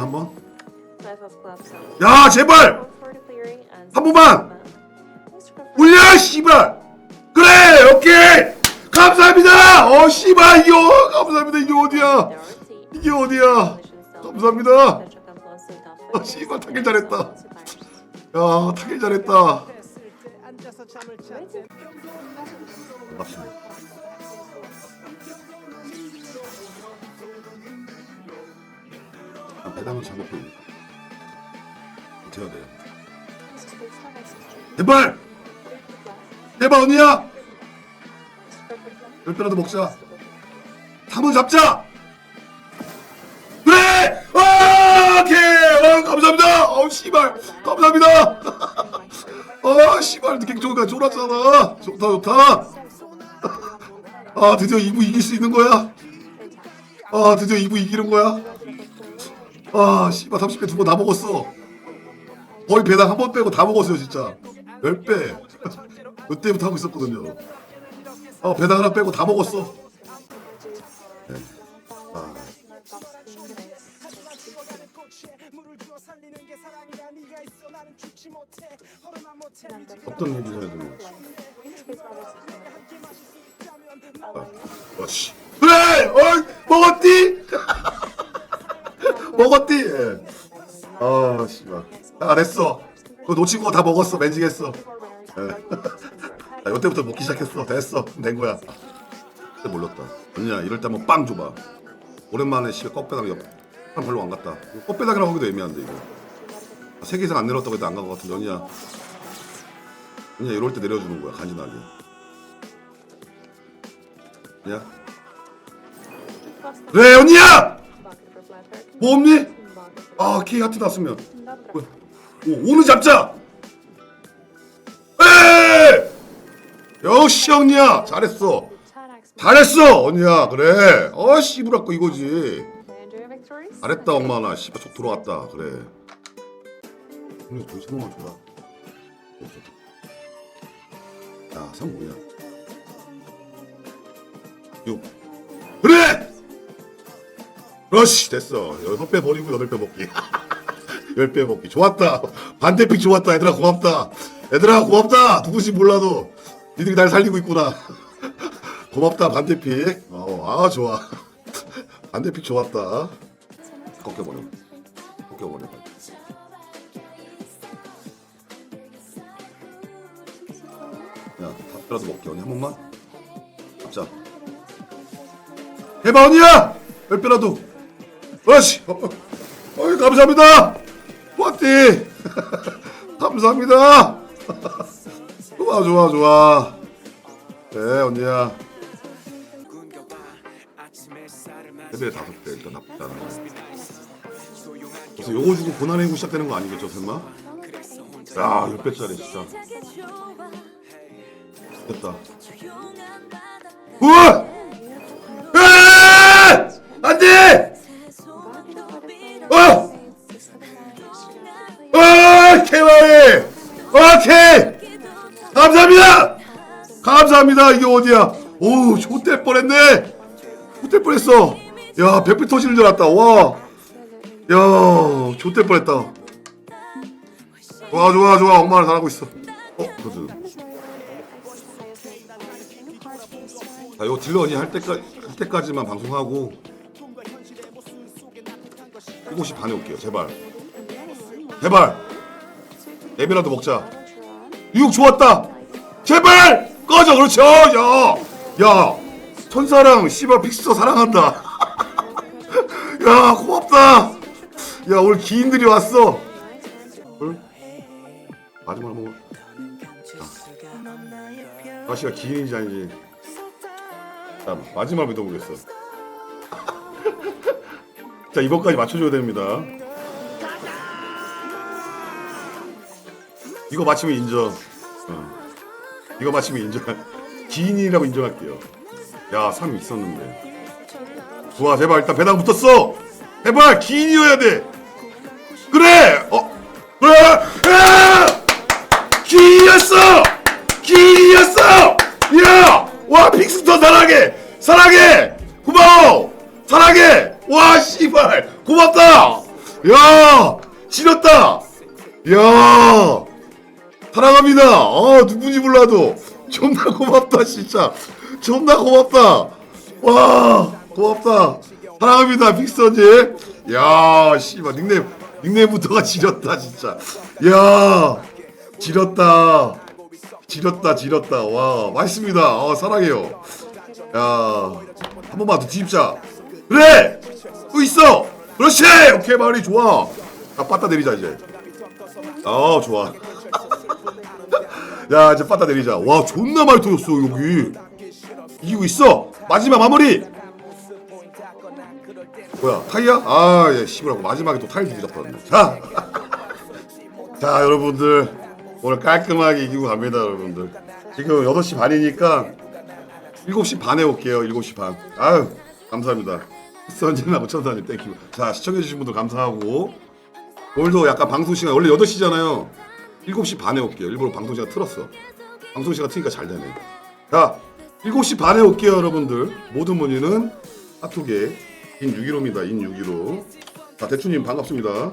한번. Of clubs on. 야 제발 한 번만! 올려 씨발. 그래 오케이. 감사합니다. 어 씨발 이거 감사합니다 이게 어디야? 이게 어디야? 감사합니다. 아, five. 씨발 타길 잘했다. 야 타길 잘했다. 반갑습니다. 잘못 보입니다 어떻게 해야 돼요? 제발! 제발 언니야! 열 배라도 먹자. 한번 잡자! 그래! 아, 오케이! 어, 감사합니다! 어, 씨발! 감사합니다! 아, 씨발, 좋으니까 쫄았잖아! 좋다, 좋다! 아, 드디어 2부 이길 수 있는 거야? 아, 드디어 2부 이기는 거야? 아, 씨발, 30배 두 번 다 먹었어. 거의 배당 한 번 빼고 다 먹었어요, 진짜. 10배. 그때부터 하고 있었거든요. 어, 배당 하나 빼고 다 먹었어. 네. 아, 어떤 얘기 해야 되는 거지? 아, 그렇지. 그래! 어, 먹었디? 먹었디? 예. 아, 씨발. 아, 됐어. 그거 놓친 거 다 먹었어. 맨징했어. 예. 아, 이때부터 먹기 시작했어. 됐어. 된 거야. 그때 몰랐다. 언니야, 이럴 때 한번 빵 줘봐. 오랜만에 씨발 껍배당 옆. 한 별로 안 갔다. 껍배당이라고 하기도 애매한데 이거. 아, 세개 이상 안 내렸다고 해도 안 간 것 같은데 언니야. 언니야 이럴 때 내려주는 거야 간지나게. 그래 언니야. 뭐 없니? 아키 하트 났으면. 뭐야? 오 오늘 잡자. 에 역시 언니야 잘했어. 잘했어 언니야 그래. 어 씨부라고 이거지. 잘했다 엄마나 씨발 속 들어왔다 그래. 오늘 두 천원만 줘라. 야, 상 뭐야? 6. 그렇지, 됐어. 여섯 배 버리고 여덟 배 먹기. 열 배 먹기. 좋았다. 반대픽 좋았다. 얘들아, 고맙다. 얘들아, 고맙다. 누구지 몰라도. 니들이 날 살리고 있구나. 고맙다, 반대픽. 어, 아, 좋아. 반대픽 좋았다. 꺾여버려. 꺾여버려. 야, 밥이라도 먹게 언니 한 번만. 잡자. 해봐 언니야. 열 배라도. 어시. 어, 어, 감사합니다. 왔디. 감사합니다. 좋아 좋아 좋아. 그래 언니야. 세배 다섯 배 일단 않아. 그래서 요거 주고 고난의 구 시작되는 거 아니겠죠 설마? 야, 6배짜리 진짜. 됐다. 우와! 오케이! 감사합니다! 감사합니다. 이게 어디야? 오, 좋될 뻔했네! 좋될 뻔했어. 야, 백배 터지는 줄 알았다. 와. 야, 좋될 뻔했다. 좋아, 좋아, 좋아. 엄마를 잘하고 있어. 어, 그래도. 자, 이거 딜러 언니 할 때까지 할 때까지만 방송하고 7시 반에 올게요. 제발. 제발. 애비라도 먹자. 유혹 좋았다. 제발 꺼져. 그렇죠. 야, 야, 천사랑 씨발 픽스터 사랑한다. 야, 고맙다. 야, 오늘 기인들이 왔어. 응? 마지막 먹어. 아, 아씨가 기인인지 아닌지. 자, 마지막 믿어보겠어. 자, 이번까지 맞춰줘야 됩니다. 이거 맞히면 인정. 어. 이거 맞히면 인정. 기인이라고 인정할게요. 야, 3 있었는데. 좋아, 제발 일단 배당 붙었어. 제발 기인이어야 돼. 그래. 어, 그래. 야! 기인이었어. 기인이었어. 야, 와 픽스터 사랑해. 사랑해. 고마워. 사랑해. 와 씨발 고맙다 야 지렸다 야 사랑합니다. 어 누군지 몰라도 존나 고맙다 진짜. 존나 고맙다. 와 고맙다. 사랑합니다 빅선지. 야 씨발 닉네임 닉네임부터가 지렸다 진짜. 야 지렸다. 지렸다 지렸다. 와 맛있습니다. 어 사랑해요. 야 한 번만 더 뒤집자. 그래! 또 있어! 그렇지! 오케이 마을이 좋아. 아 빠따 내리자 이제. 아 좋아 야 이제 빠따 내리자. 와 존나 많이 터졌어 여기. 이기고 있어. 마지막 마무리. 뭐야 타이야? 아예 씨발하고 마지막에 또 타이 뒤집어 버렸네 자, 자 여러분들. 오늘 깔끔하게 이기고 갑니다 여러분들. 지금 8시 반이니까 7시 반에 올게요 7시 반. 아유 감사합니다. 선진하고 천사님 땡큐. 자 시청해주신 분들 감사하고. 오늘도 약간 방송 시간 원래 8시잖아요 7시 반에 올게요. 일부러 방송 시간 틀었어. 방송 시간 트니까 잘 되네. 자 7시 반에 올게요 여러분들. 모든 문의는 카톡에 인615입니다. 인615 자 대추님 반갑습니다